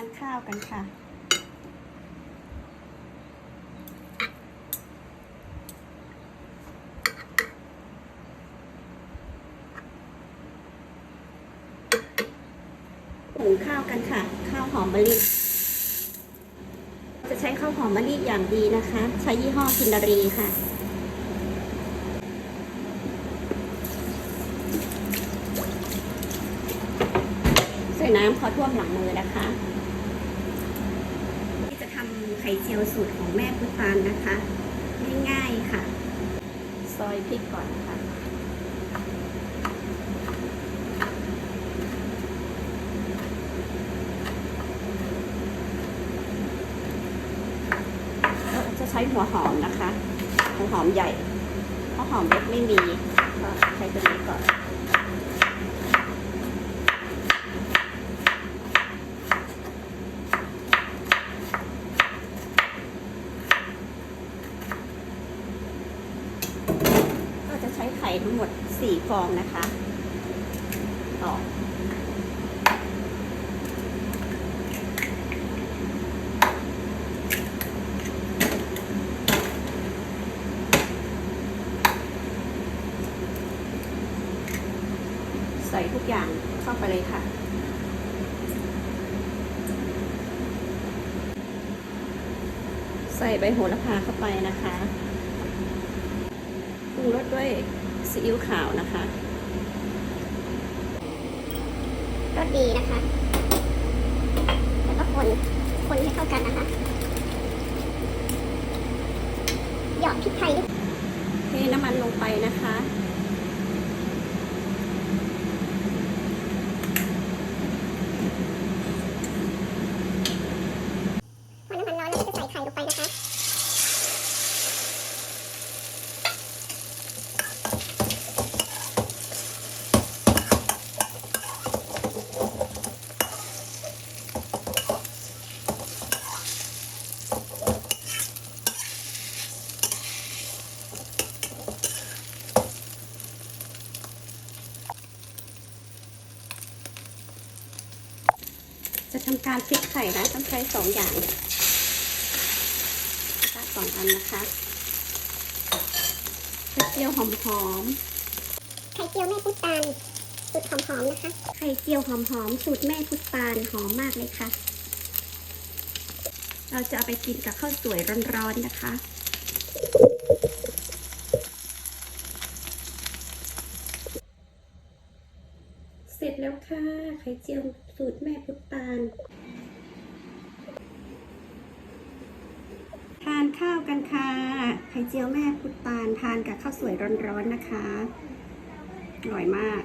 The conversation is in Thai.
านข้าวกันค่ะ หุงข้าวกันค่ะ ข้าวหอมมะลิ จะใช้ข้าวหอมมะลิอย่างดีนะคะ ใช้ยี่ห้อกินนารีค่ะใส่น้ำพอท่วมหลังมือนะคะ ไข่เจียวสูตรของแม่พุตานนะคะ ง่ายๆค่ะ ซอยพริกก่อนค่ะจะใช้หัวหอมนะคะ หัวหอมใหญ่หัวหอมเล็กไม่มีก็ใช้ตัวนี้ก่อน ก็จะใช้ไข่ ทั้งหมด 4 ฟองนะคะต่อใส่ทุกอย่างเข้าไปเลยค่ะใส่ใบโหระพาเข้าไปนะคะ ปรุงรสด้วย ซีอิ๊วขาวนะคะรสดีนะคะ แล้วก็คนคนให้เข้ากันนะคะ หยอดพริกไทยด้วยเทน้ำมันลงไปนะคะ พอน้ำมันร้อนแล้วก็จะใส่ไข่ลงไปนะคะ จะทำการพลิกไข่นะต้องใช้สองอย่างตัดสองอันนะคะกระเจียวหอมไข่เจียวแม่พุตตาลสูตรหอมๆนะคะๆไข่เจียวหอมๆสูตรแม่พุทธานหอมมากเลยค่ะ เราจะเอาไปกินกับข้าวสวยร้อนๆนะคะเสร็จแล้วค่ะไข่เจียว สูตรแม่พุทธานทานข้าวกันค่ะไข่เจียวแม่พุทธานทานกับข้าวสวยร้อนๆนะคะ อร่อยมาก